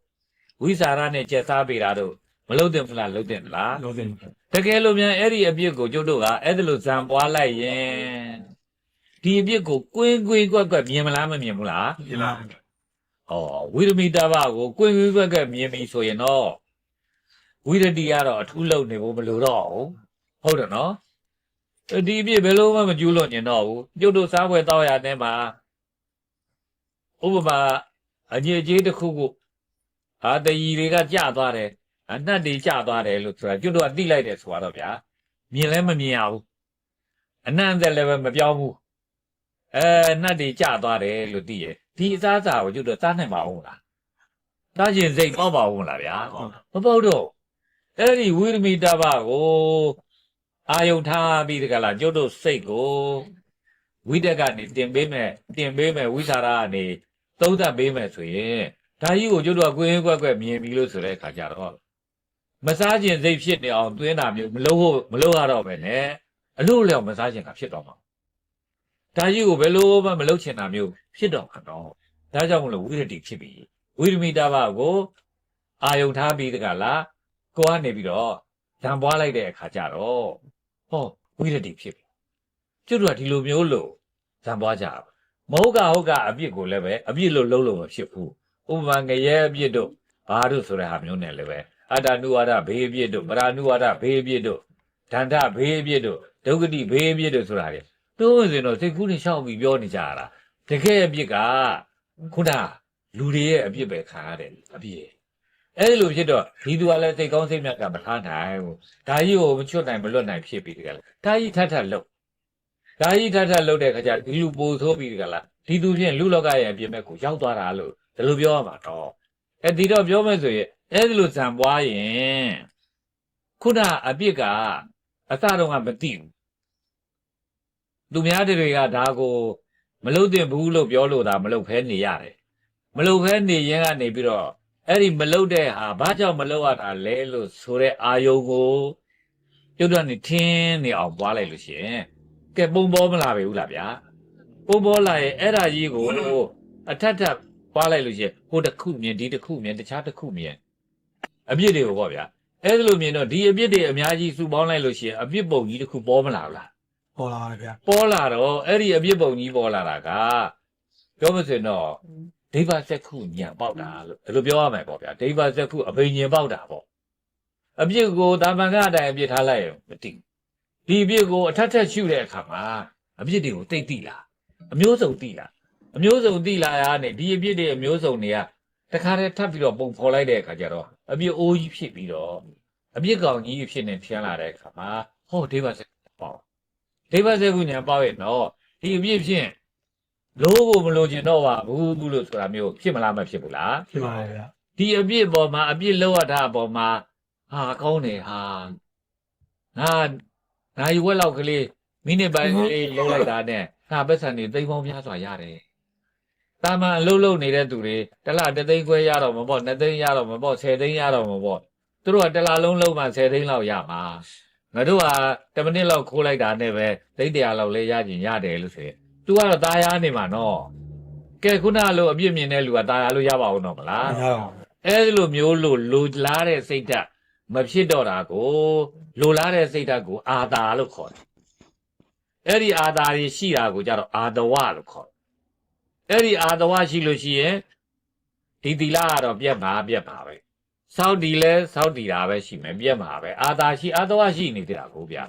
A: ဝိစာရနဲ့ကျက်စားပေးတာတို့မလုံတင်ဘူးလားလုံတင်လား
B: လုံတင်
A: တကယ်လို့မြန်အဲ့ဒီအပြစ်ကိုကျုပ်တို့ကအဲ့ဒါလိုဇံပွားလိုက်ရင်ဒီအပြစ်ကိုကွင်းကွင်းကွက်ကွက်မြင်မလားမမြင်ဘူးလား
B: မြင်လား
A: ဩဝိရမိတဘကိုကွင်းကွင်းကွက်ကွက်မြင်ပြီဆိုရင်တော့ဝိရတိကတော့အထူးလုံနေဖို့မလိုတော့ဘူးဟုတ်တယ်နော်ဒီအပြစ်ဘယ်လိုမှမကျူးလွန်ကျင်တော့ဘူးကျုပ်တို့စားပွဲတောက်ရတဲ့မှာဥပမာ အညစ်အကြေးတစ်ခုခုအာတရီတွေကကြသွားတယ်အနှက်တွေကျသွားတယ်လို့ဆိုတာကျွတ်တော့သိလိုက်တယ်ဆိုတော့ဗျာမြင်လဲမမြင်ရဘူးအနှံ့သက်လည်းပဲမပြောင်းဘူးအဲနှက်တွေကျသွားတယ်လို့သိရဒီအစားအစာကိုကျွတ်တော့စားနိုင်ပါဦးလားစားခြင်းစိတ်ပေါက်ပါဦးလားဗျာမပေါက်တော့အဲ့ဒီဝိရမိတဘကိုအာယုထားပြီးတကလားကျွတ်တို့စိတ်ကိုဝိတက်ကနေတင်ပေးမယ်တင်ပေးမယ်ဝိသရာကနေ သုံးသပ်ပေးမယ်ဆိုရင်ဒါကြီးကိုကျွတ်တို့ကကိုယ်ကွက်ကွက်မြင်ပြီလို့ဆိုတဲ့အခါကျတော့မစားခြင်းစိတ်ဖြစ်နေအောင်သွင်းတာမျိုးမလုပ်ဖို့မလုပ်ရတော့ပဲနဲ့အလို့လျောက်မစားခြင်းကဖြစ်တော့မှာဒါကြီးကိုဘယ်လိုမှမလုပ်ချင်တာမျိုးဖြစ်တော့မှာတော့ဒါကြောင့်မလို့ဝိရတိဖြစ်ပြီဝိရမိတာဘကိုအာယုံထားပြီးတကလားကိုကနေပြီးတော့ဓံပွားလိုက်တဲ့အခါကျတော့ဟောဝိရတိဖြစ်ပြီကျွတ်တို့ကဒီလိုမျိုးလို့ဓံပွားကြတာ မဟုတ်ကဟုတ်ကအပြစ်ကိုလည်းပဲအပြစ်လို့လုံးလုံးမဖြစ်ဘူးဥပမာငရဲအပြစ်တို့ဘာတို့ဆိုတဲ့ဟာမျိုးနဲ့လည်းပဲအတ္တနုဝါဒဘေးအပြစ်တို့ပရာနုဝါဒဘေးအပြစ်တို့ဒန္တဘေးအပြစ်တို့ဒုက္ခတိဘေးအပြစ်တို့ဆိုတာလေတို့ဝင်စင်တော့စိတ်ကူးနဲ့ရှောက်ပြီးပြောနေကြရတာတကယ်အပြစ်ကခုနလူတွေရဲ့အပြစ်ပဲခံရတယ်အပြစ်အဲ့ဒီလိုဖြစ်တော့ဒီသူကလည်းစိတ်ကောင်းစိတ်မြတ်ကမထားနိုင်ဘူးဒါကြီးကိုမချွတ်နိုင်မလွတ်နိုင်ဖြစ်ပြီးတကယ်လားဒါကြီးထပ်ထပ်လုပ်ဒါကြီးထပ်ထပ်လုပ်တဲ့ခါကျဒီလူပိုဆိုးပြီးတကယ်လား ဒီသူဖြင့်လူလောကရဲ့အပြစ်မဲ့ကိုရောက်သွားတာလို့ဒီလိုပြောရမှာတော့အဲ့ဒီတော့ပြောမယ်ဆိုရင်အဲ့ဒီလိုဇံပွားရင်ခုနအပြစ်ကအစတော့ကမသိဘူးသူများတွေကဒါကိုမလုပ်သင့်ဘူးလို့ပြောလို့ဒါမလုပ်ဖဲနေရတယ်မလုပ်ဖဲနေရင်ကနေပြီးတော့အဲ့ဒီမလုပ်တဲ့ဟာဘာကြောင့်မလုပ်ရတာလဲလို့ဆိုတဲ့အာယုံကိုပြုတ်တော့နေထင်းနေအောင်ပွားလိုက်လို့ရှိရင်ကဲပုံပေါ်မလာပဲဘူးလားဗျာ ပုံပေါ်လာရင်အဲ့ဒါကြီးကိုအထက်ထပ်ပွားလိုက်လို့ရှိရင်ဟိုတစ်ခုမြင်ဒီတစ်ခုမြင်တခြားတစ်ခုမြင်အပြစ်တွေကိုပေါ့ဗျာအဲ့ဒါလိုမြင်တော့ဒီအပြစ်တွေအများကြီးစုပေါင်းလိုက်လို့ရှိရင်အပြစ်ပုံကြီးတစ်ခုပေါ်မလာဘူးလား
B: ပေါ်လာတယ်ဗျာ
A: ပေါ်လာတော့အဲ့ဒီအပြစ်ပုံကြီးပေါ်လာတာကပြောမစင်တော့ဒိဗ္ဗစက္ခုညံပေါက်တာလို့ဒီလိုပြောရမယ်ပေါ့ဗျာဒိဗ္ဗစက္ခုအဘိညာဉ်ပေါက်တာပေါ့အပြစ်ကိုတာမန်ကအတိုင်းအပြစ်ထားလိုက်ရင်မသိဘူးဒီအပြစ်ကိုအထက်ထက်ရှုတဲ့အခါမှာအပြစ်တွေကိုတိတ်တိလား အမျိုးစုံတိလားအမျိုးစုံတိလာရနဲ့ဒီအပြစ်တွေအမျိုးစုံတွေကတခါတည်းထပ်ပြီးတော့ပုံဖော်လိုက်တဲ့အခါကျတော့အပြစ်အိုးကြီးဖြစ်ပြီးတော့အပြစ်ကောင်ကြီးဖြစ်နေထျန်းလာတဲ့အခါမှာဟောဒိဗ္ဗစက်ပေါ့ဒိဗ္ဗစက်ကုညာပေါ့ရဲ့နော်ဒီအပြစ်ဖြင့်လို့ကိုမလို့ကျင်တော့ပါဘူးဘူးလို့ဆိုတာမျိုးဖြစ်မလားမဖြစ်ဘူးလား
B: ဖြစ်ပါတယ်ဗျာ
A: ဒီအပြစ်ပေါ်မှာအပြစ်လောက်ရတာအပေါ်မှာဟာကောင်းတယ်ဟာငါနိုင်ဝက်လောက်ကလေးမိနစ်ပိုင်းကလေးလုံးလိုက်တာနဲ့ ငါပတ်စံနေသိမ်းပေါင်းများစွာရတယ် တာမန်အလုပ်လုပ်နေတဲ့သူတွေတစ်လတစ်သိန်းခွဲရတော့မှာပေါ့နှစ်သိန်းရတော့မှာပေါ့ဆယ်သိန်းရတော့မှာပေါ့သူတို့ကတစ်လလုံးလုံးမှဆယ်သိန်းလောက်ရမှာငါတို့ကတစ်မိနစ်လောက်ခိုးလိုက်တာနဲ့ပဲသိန်းတရာလောက်လဲရကျင်ရတယ်လို့ဆိုရင် तू ကတော့ตายရနေမှာနော်ကဲခုနလိုအပြစ်မြင်တဲ့လူကตายရလို့ရပါဦးတော့မလား
B: မရအောင်
A: အဲဒီလိုမျိုးလို့လိုလားတဲ့စိတ်ဓာတ်မဖြစ်တော့တာကိုလိုလားတဲ့စိတ်ဓာတ်ကိုအာတာလို့ခေါ်တယ် အဲ့ဒီအာတာကြီးရှိတာကိုကြတော့အာတဝလို့ခေါ်တယ်အဲ့ဒီအာတဝရှိလို့ရှိရင်ဒီတီလာကတော့ပြက်ပါပြက်ပါပဲစောက်တီလဲစောက်တီတာပဲရှိမယ်ပြက်ပါပဲအာတာရှိအာတဝရှိနေသေးတာကိုဗျာ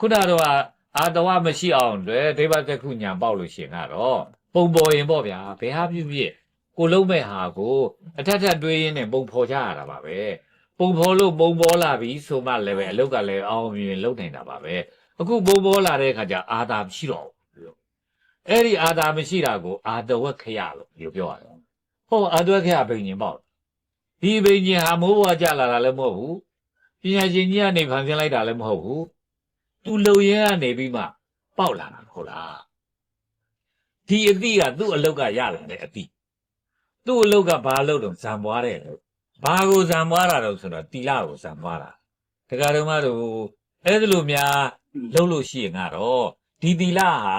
A: ခုနကတော့အာတဝမရှိအောင်တွေဒိဗ္ဗစက္ခုညာပေါက်လို့ရှိရင်ကတော့ပုံပေါ်ရင်ပေါ့ဗျာဘယ်ဟာဖြစ်ဖြစ်ကိုလုံးမဲ့ဟာကိုအထက်ထက်တွေးရင်းနဲ့ပုံဖော်ကြရတာပါပဲပုံဖော်လို့ပုံပေါ်လာပြီဆိုမှလည်းပဲအလုတ်ကလည်းအောင်မြင်လုံနိုင်တာပါပဲ အခုဘိုးဘောလာတဲ့အခါကျအာသာမရှိတော့ဘူးအဲ့ဒီအာသာမရှိတာကိုအာတဝက်ခရလို့ပြောပြောရတယ်ဟောအာတဝက်ခရဘိညာဉ်ပေါ့ဒီဘိညာဉ်ဟာမိုးဘွားကြလာတာလည်းမဟုတ်ဘူးပညာရှင်ကြီးကနေဖန်ဆင်းလိုက်တာလည်းမဟုတ်ဘူးသူလုံရဲကနေပြီးမှပေါက်လာတာဟုတ်လားဒီအသည့်ကသူ့အလုတ်ကရလာတဲ့အသည့်သူ့အလုတ်ကဘာအလုတ်တော့ဇံပွားတဲ့လို့ဘာကိုဇံပွားတာတော့ဆိုတော့တီလာကိုဇံပွားတာတက္ကရာမတို့ အဲ့ဒါလိုများလုပ်လို့ရှိရင်ကတော့ဒီတီလာဟာ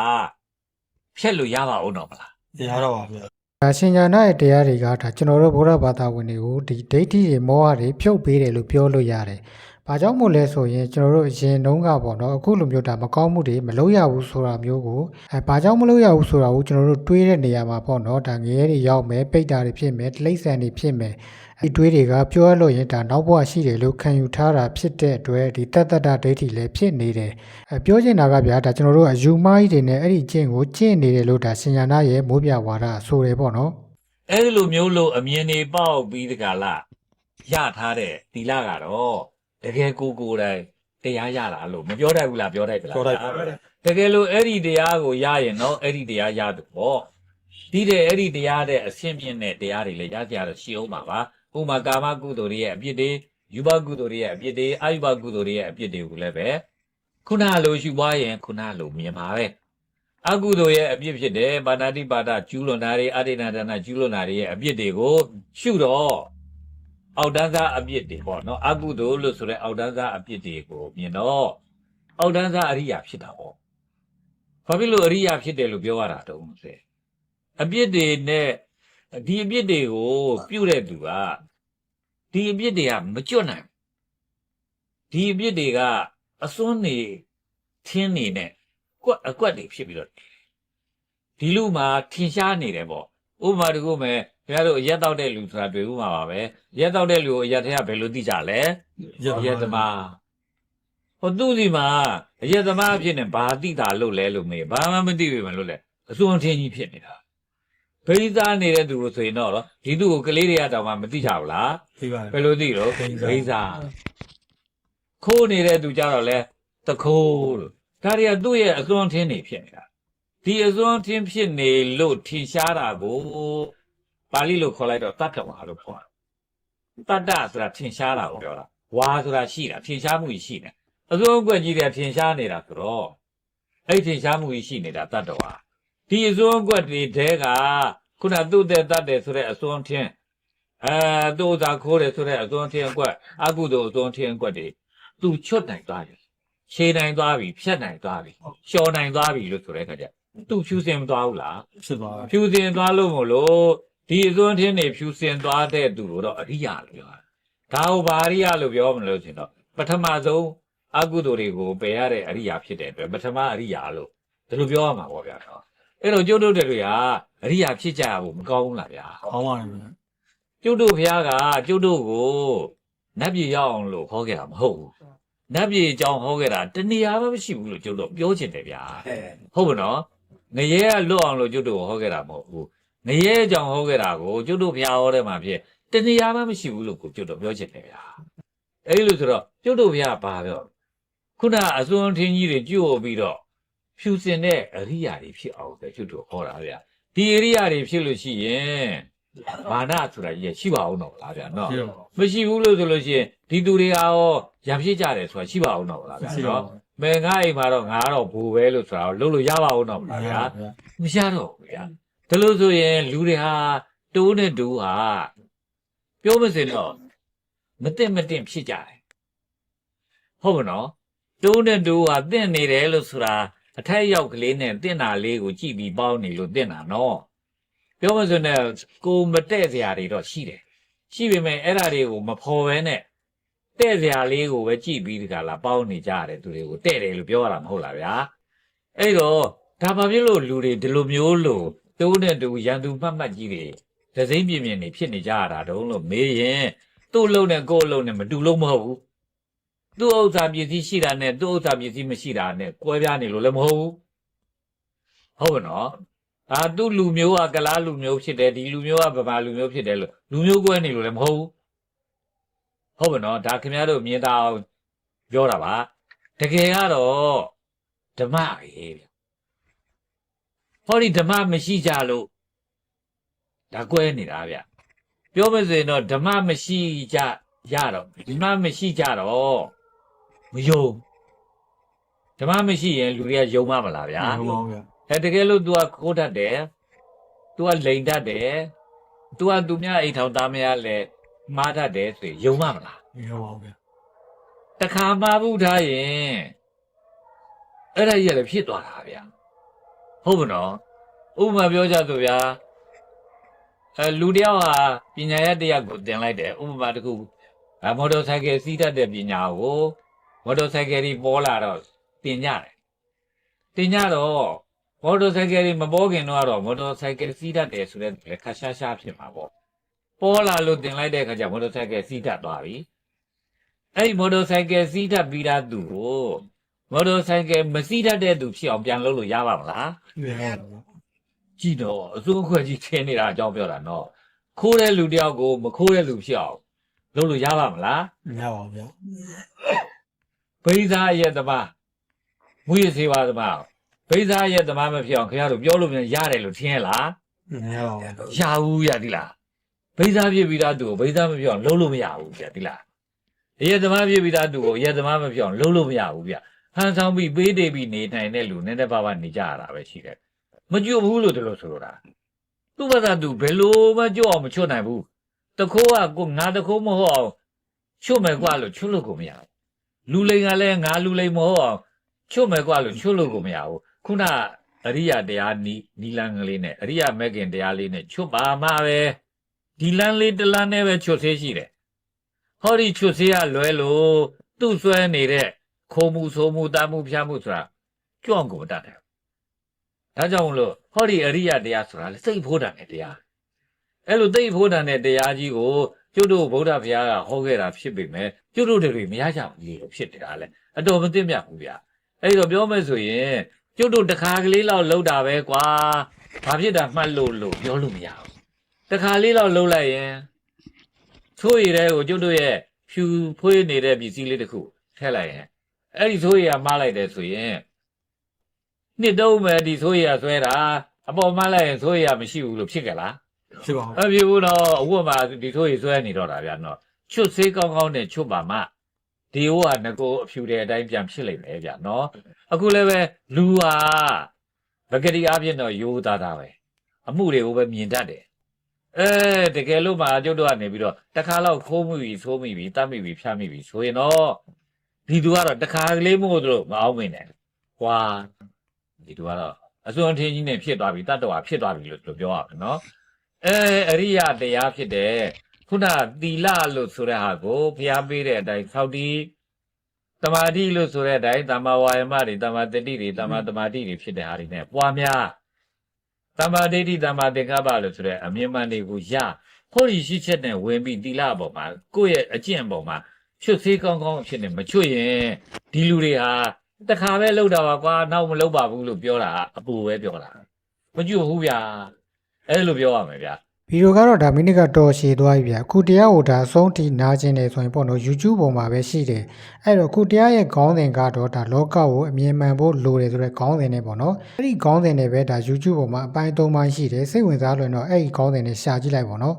A: ဖြတ်လို့ရပါဦးတော့မလား
B: တရားတော့ပါဗျာ
C: ဒါရှင်ညာနာရဲ့တရားတွေကဒါကျွန်တော်တို့ဗုဒ္ဓဘာသာဝင်တွေကိုဒီဒိဋ္ဌိတွေမောဟတွေဖြုတ်ပေးတယ်လို့ပြောလို့ရတယ်။ ဘာကြောင့်မို့လဲဆိုရင်ကျွန်တော်တို့အရင်တုန်းကပေါ့နော်အခုလိုမျိုးဒါမကောင်းမှုတွေမလုပ်ရဘူးဆိုတာမျိုးကိုအဲဘာကြောင့်မလုပ်ရဘူးဆိုတာကိုကျွန်တော်တို့တွေးတဲ့နေရာမှာပေါ့နော်ဒါငရဲတွေရောက်မယ်ပိတ်တာတွေဖြစ်မယ်တိလိษံတွေဖြစ်မယ်ဒီတွေးတွေကပြောရလို့ရင်ဒါနောက်ဘဝရှိတယ်လို့ခံယူထားတာဖြစ်တဲ့အတွက်ဒီတတ္တတဒိဋ္ဌိလည်းဖြစ်နေတယ်အဲပြောချင်တာကဗျာဒါကျွန်တော်တို့အယူမားကြီးတွေနဲ့အဲ့ဒီကျင့်ကိုကျင့်နေတယ်လို့ဒါရှင်ညာနာရဲ့မိုးပြဝါဒဆိုတယ်ပေါ့နော်
A: အဲ့ဒီလိုမျိုးလို့အမြင်တွေပေါက်ပြီးတကလားရထားတဲ့တီလာကတော့ တကယ်ကိုကိုယ်တိုင်တရားရတာလို့မပြောတတ်ဘူးလားပြောတတ်ပြီလား
B: ပြောလိုက်ပါဗျာ
A: တကယ်လို့အဲ့ဒီတရားကိုရရင်တော့အဲ့ဒီတရားရတယ်ပေါ့ဒီတဲ့အဲ့ဒီတရားတဲ့အဆင့်ပြင်းတဲ့တရားတွေလည်းရကြရတော့ရှိအောင်ပါပါဥပမာကာမကုသိုလ်တွေရဲ့အပြစ်တွေယူဘကုသိုလ်တွေရဲ့အပြစ်တွေအာယုဘကုသိုလ်တွေရဲ့အပြစ်တွေကိုလည်းပဲခုနလိုရှုပွားရင်ခုနလိုမြင်ပါပဲအကုသိုလ်ရဲ့အပြစ်ဖြစ်တယ်ပါဏာတိပါဒကျူးလွန်တာတွေအဋ္ဌိနာဒနာကျူးလွန်တာတွေရဲ့အပြစ်တွေကိုရှုတော့ အောက်တန်းစားအပြစ်တွေပေါ့နော်အကုသိုလ်လို့ဆိုတဲ့အောက်တန်းစားအပြစ်တွေကိုမြင်တော့အောက်တန်းစားအရိယာဖြစ်တာပေါ့ဘာဖြစ်လို့အရိယာဖြစ်တယ်လို့ပြောရတာတုံးဆိုအပြစ်တွေနဲ့ဒီအပြစ်တွေကိုပြုတ်တဲ့သူကဒီအပြစ်တွေကမကြွနိုင်ဘူးဒီအပြစ်တွေကအစွန်းနေထင်းနေနဲ့ကွက်အကွက်တွေဖြစ်ပြီးတော့ဒီလူမှာထင်ရှားနေတယ်ပေါ့ဥပမာတကူမယ် ခင်ဗျားတို့ရက်တော့တဲ့လူဆိုတာတွေ့ဥမှာပါပဲရက်တော့တဲ့လူကိုရက်ထဲကဘယ်လိုသိကြလဲရက်သမားဟိုသူ့စီမှာအရက်သမားအဖြစ်နဲ့ဘာတိတာလို့လဲလို့မေးဘာမှမသိပြီမလို့လဲအစွန်းထင်းကြီးဖြစ်နေတာဘိသားနေတဲ့သူကိုဆိုရင်တော့ဒီသူ့ကိုကလေးတွေကတောင်မှမသိကြဘူးလား
B: သိပါတယ်
A: ဘယ်လိုသိတော့
B: ဘိန်းစား
A: ဘိသားခိုးနေတဲ့သူကြတော့လဲတခိုးလို့ဒါတွေကသူ့ရဲ့အစွန်းထင်းနေဖြစ်နေတာဒီအစွန်းထင်းဖြစ်နေလို့ထင်ရှားတာကို ပါဠိလိုခေါ်လိုက်တော့တတ္တဝါလို့ခေါ်တာတတ္တဆိုတာထင်ရှားတာကိုပြောတာဝါဆိုတာရှိတာထင်ရှားမှုရှိတယ်အစွန်းအကွက်ကြီးတွေထင်ရှားနေတာဆိုတော့အဲ့ဒီထင်ရှားမှုကြီးရှိနေတာတတ်တော်ဟာဒီအစွန်းအကွက်တွေတဲကခုနသူ့တဲ့တတ်တယ်ဆိုတဲ့အစွန်းထင်းအဲသူ့သာခိုးတယ်ဆိုတဲ့အစွန်းထင်းအကွက်အကုသိုလ်အစွန်းထင်းအကွက်တွေသူချွတ်နိုင်သွားပြီခြေနိုင်သွားပြီဖြတ်နိုင်သွားပြီလျှော်နိုင်သွားပြီလို့ဆိုတဲ့အခါကျသူဖြူစင်မသွားဘူးလား
B: ဖြစ်ပါ
A: ဖြူစင်သွားလို့မလို့ ဒီအစွန်းထင်းတွေဖြူစင်သွားတဲ့သူတို့တော့အရိယာလို့ပြောတာဒါကိုဘာအရိယာလို့ပြောမလို့ဆိုရင်တော့ပထမဆုံးအကုသိုလ်တွေကိုပယ်ရတဲ့အရိယာဖြစ်တဲ့အတွက်ပထမအရိယာလို့ဒီလိုပြောရမှာပေါ့ဗျာနော်အဲ့တော့ကျုပ်တို့တွေတွေကအရိယာဖြစ်ကြရဖို့မကောင်းဘူးလားဗျာ
B: ကောင်းပါတယ်ဗျာ
A: ကျုပ်တို့ဘုရားကကျုပ်တို့ကိုနတ်ပြည်ရောက်အောင်လို့ဟောခဲ့တာမဟုတ်ဘူးနတ်ပြည်အကြောင်းဟောခဲ့တာတဏှာမှမရှိဘူးလို့ကျုပ်တို့ပြောချင်တယ်ဗျာဟုတ်ပါနော်ငရဲကလွတ်အောင်လို့ကျုပ်တို့ကိုဟောခဲ့တာမဟုတ်ဘူး ငရဲအကြောင်းဟောခဲ့တာကိုကျုပ်တို့ဘုရားဟောတဲ့မှာဖြစ်တဏှာမှမရှိဘူးလို့ကိုကျုပ်တို့ပြောချင်တယ်ဗျာအဲ့လိုဆိုတော့ကျုပ်တို့ဘုရားကဘာပြောခုနအစွန်းထင်းကြီးတွေကြို့ပြီးတော့ဖြူစင်တဲ့အရိယာတွေဖြစ်အောင်တဲ့ကျွတ်တို့ဟောတာဗျာဒီအရိယာတွေဖြစ်လို့ရှိရင်မာနဆိုတာကြီးရှိပါအောင်တော့လားဗျာနော်
B: ဖြစ်ပါ
A: မရှိဘူးလို့ဆိုလို့ရှိရင်ဒီသူတွေကရောရံဖြစ်ကြတယ်ဆိုတာရှိပါအောင်တော့လားဗျာ
B: ရှိပါ
A: နော်မဲငါအိမ်မှာတော့ငါတော့ဘူပဲလို့ဆိုတာကိုလုပ်လို့ရပါအောင်တော့လားဗျာ
B: ဗျာ
A: မရတော့ဘူးဗျာ ဒါလို့ဆိုရင်လူတွေဟာတိုးနဲ့တူဟာပြောမစင်တော့မတင်မတင်ဖြစ်ကြတယ်ဟုတ်မနော်တိုးနဲ့တူဟာတင့်နေတယ်လို့ဆိုတာအထက်ရောက်ကလေးနဲ့တင့်တာလေးကိုကြည့်ပြီးပေါင်းနေလို့တင့်တာနော်ပြောမစင်နဲ့ကိုမတဲ့စရာတွေတော့ရှိတယ်ရှိပေမဲ့အဲ့ဓာတွေကိုမဖော်ဘဲနဲ့တဲ့စရာလေးကိုပဲကြည့်ပြီးဒီကလာပေါင်းနေကြရတယ်သူတွေကိုတဲ့တယ်လို့ပြောရတာမဟုတ်လားဗျာအဲ့တော့ဒါဘာဖြစ်လို့လူတွေဒီလိုမျိုးလို့ တိုးနဲ့တူရန်သူမှတ်မှတ်ကြီးတွေဒစိမ့်ပြင်းပြင်းနေဖြစ်နေကြရတာတုံးလို့မေးရင်သူ့လုံးနဲ့ကိုယ့်လုံးနဲ့မတူလို့မဟုတ်ဘူးသူ့ဥစ္စာပစ္စည်းရှိတာနဲ့သူ့ဥစ္စာပစ္စည်းမရှိတာနဲ့ကွဲပြားနေလို့လည်းမဟုတ်ဘူးဟုတ်ကဲ့နော်အာသူ့လူမျိုးကကလားလူမျိုးဖြစ်တယ်ဒီလူမျိုးကဗမာလူမျိုးဖြစ်တယ်လို့လူမျိုးကွဲနေလို့လည်းမဟုတ်ဘူးဟုတ်ကဲ့နော်ဒါခင်ဗျားတို့မြင်တာအောင်ပြောတာပါတကယ်ကတော့ဓမ္မပဲဗျ ဟောဒီဓမ္မမရှိကြလို့ဒါကွဲနေတာဗျပြောမစင်တော့ဓမ္မမရှိကြရတော့ဓမ္မမရှိကြတော့မယုံဓမ္မမရှိရင်လူတွေကယုံမှမလားဗျာ
B: ဟုတ်ပါဘူးဗျာ
A: အဲတကယ်လို့ तू ကခိုးတတ်တယ် तू ကလိန်တတ်တယ် तू ကသူများအိမ်ထောင်သားများလဲမှားတတ်တယ်ဆိုရင်ယုံမှမလား
B: ဟုတ်ပါဘူးဗျာ
A: တခါမှားဘူးထားရင်အဲ့ဒါကြီးကလည်းဖြစ်သွားတာဗျာ ဟုတ်မနော်ဥပမာပြောကြဆိုဗျာအဲလူတစ်ယောက်ဟာပညာရတစ်ယောက်ကိုတင်လိုက်တယ်ဥပမာတစ်ခုအဲမော်တော်ဆိုင်ကယ်စီးတတ်တဲ့ပညာကိုမော်တော်ဆိုင်ကယ်ကြီးပေါ်လာတော့တင်ကြတယ်တင်ကြတော့မော်တော်ဆိုင်ကယ်ကြီးမပေါ်ခင်တော့ကတော့မော်တော်ဆိုင်ကယ်စီးတတ်တယ်ဆိုတဲ့လည်းခါရှားရှားဖြစ်မှာပေါ့ပေါ်လာလို့တင်လိုက်တဲ့အခါကျမော်တော်ဆိုင်ကယ်စီးတတ်သွားပြီအဲ့ဒီမော်တော်ဆိုင်ကယ်စီးတတ်ပြီးသားသူကို မော်တော်ဆိုင်ကယ်မစီးတတ်တဲ့သူဖြစ်အောင်ပြန်လုပ်လို့ရပါမလား
B: ဟုတ်ပါဘူး
A: ကြည့်တော့အစိုးအခွက်ကြီးထင်းနေတာအကြောင်းပြောတာနော်ခိုးတဲ့လူတယောက်ကိုမခိုးတဲ့လူဖြစ်အောင်လုပ်လို့ရပါမလား
B: မရပါဘူးဗျာ
A: ဘိဇာရဲ့သမားမွေးစေပါသမားဘိဇာရဲ့သမားမဖြစ်အောင်ခင်ဗျားတို့ပြောလို့မြန်ရတယ်လို့ထင်ရဲ့လား
B: မရပါဘူးဗျာ
A: ရဘူးရဒီလားဘိဇာပြစ်ပြီးသားသူကိုဘိဇာမဖြစ်အောင်လုပ်လို့မရဘူးဗျဒီလားအရက်သမားပြစ်ပြီးသားသူကိုအရက်သမားမဖြစ်အောင်လုပ်လို့မရဘူးဗျ ဟန်ဆောင်ပြီးပေးတေးပြီးနေနိုင်တဲ့လူနည်းနည်းပါးပါးနေကြရတာပဲရှိတယ်။မကြွဘူးလို့တလို့ဆိုလိုတာ။သူ့ဘာသာသူဘယ်လိုမှကြွအောင်မချွတ်နိုင်ဘူး။တခိုးကကိုငါတခိုးမဟုတ်အောင်ချွတ်မယ်ကွာလို့ချွတ်လို့ကိုမရဘူး။လူလိန်ကလည်းငါလူလိန်မဟုတ်အောင်ချွတ်မယ်ကွာလို့ချွတ်လို့ကိုမရဘူး။ခုနအရိယတရားနီနီလန်းကလေးနဲ့အရိယမဂ်ခင်တရားလေးနဲ့ချွတ်ပါမှာပဲ။ဒီလန်းလေးတစ်လန်းနဲ့ပဲချွတ်သေးရှိတယ်။ဟောဒီချွတ်သေးရလွဲလို့သူ့ဆွဲနေတဲ့ ခိုးမှုဆိုးမှုတားမှုဖြားမှုဆိုတာကြွန့်ကိုမတတ်တယ်။ဒါကြောင့်မလို့ဟောဒီအရိယတရားဆိုတာလေစိတ်ဖိုးတာနဲ့တရား။အဲ့လိုသိပ်ဖိုးတာနဲ့တရားကြီးကိုကျွတ်တို့ဗုဒ္ဓဘုရားကဟောခဲ့တာဖြစ်ပေမဲ့ကျွတ်တို့တွေမရကြဘူးလို့ဖြစ်နေတာလေ။အတော်မသိမြတ်ဘူးဗျာ။အဲ့တော့ပြောမယ်ဆိုရင်ကျွတ်တို့တစ်ခါကလေးလောက်လှုပ်တာပဲကွာ။ဘာဖြစ်တာမှတ်လို့လို့ပြောလို့မရဘူး။တစ်ခါလေးလောက်လှုပ်လိုက်ရင်သိုးရည်တဲ့ကိုကျွတ်တို့ရဲ့ဖြူဖွေးနေတဲ့ပစ္စည်းလေးတစ်ခုထည့်လိုက်ရင် အဲ့ဒီဆိုးရမှားလိုက်တယ်ဆိုရင်နှစ်တုံးပဲဒီဆိုးရဆွဲတာအပေါ်မှားလိုက်ရင်ဆိုးရမရှိဘူးလို့ဖြစ်ကြလား
B: ဖြစ်ပါဘူး
A: အဖြစ်ဘူးတော့အဝတ်မှာဒီဆိုးရဆွဲနေတော့တာဗျာနော်ချွတ်ဆေးကောင်းကောင်းနဲ့ချွတ်ပါမှဒီဟိုကငကိုအဖြူတဲ့အတိုင်းပြန်ဖြစ်လိမ့်မယ်ဗျာနော်အခုလည်းပဲလူဟာပဂတိအဖြစ်တော့ရိုးသားသားပဲအမှုတွေကိုပဲမြင်တတ်တယ်အဲတကယ်လို့မှကျုပ်တို့ကနေပြီးတော့တစ်ခါတော့ခိုးမိပြီဆိုးမိပြီတတ်မိပြီဖြတ်မိပြီဆိုရင်တော့ ဒီသူကတော့တခါကလေးမို့တို့မအောင်မင်းနဲ့။ကွာဒီသူကတော့အစွန်ထင်းကြီးနဲ့ဖြစ်သွားပြီတတ္တဝါဖြစ်သွားပြီလို့လို့ပြောရမယ်နော်။အဲအရိယတရားဖြစ်တယ်။ခုနသီလလို့ဆိုတဲ့ဟာကိုဖျားပေးတဲ့အတိုင်းသောက်တီတမာတိလို့ဆိုတဲ့အတိုင်းတမ္မာဝါယမတွေတမ္မာတတိတွေတမ္မာတမာတိတွေဖြစ်တဲ့ဟာတွေ ਨੇ ပွားများတမ္မာဒိဋ္ဌိတမ္မာသင်္ကပ္ပလို့ဆိုတဲ့အမြင်မှန်တွေကိုရဟောဒီရှိချက်နဲ့ဝင်ပြီးသီလအပေါ်မှာကိုယ့်ရဲ့အကျင့်အပေါ်မှာ ချွတ်သေးကောင်းကောင်းအဖြစ်နဲ့မချွတ်ရင်ဒီလူတွေဟာတခါပဲလှုပ်တာပါကွာနောက်မလှုပ်ပါဘူးလို့ပြောတာအပူပဲပြောတာမကျွတ်ဘူးဗျာအဲ့လိုပြောရမယ်ဗျာ
C: ဗီဒီယိုကတော့ဒါမိနစ်ကတော်ရှည်သွားပြီဗျအခုတရားကိုဒါအဆုံးထိနားခြင်းတယ်ဆိုရင်ပေါ့နော် YouTube ပေါ်မှာပဲရှိတယ်အဲ့တော့ခုတရားရဲ့ခေါင်းစဉ်ကတော့ဒါလောကကိုအမြင်မှန်ဖို့လိုတယ်ဆိုတဲ့ခေါင်းစဉ်နဲ့ပေါ့နော်အဲ့ဒီခေါင်းစဉ်နဲ့ပဲဒါ YouTube ပေါ်မှာအပိုင်း၃ပိုင်းရှိတယ်စိတ်ဝင်စားလို့ရင်တော့အဲ့ဒီခေါင်းစဉ်နဲ့ရှာကြည့်လိုက်ပေါ့နော်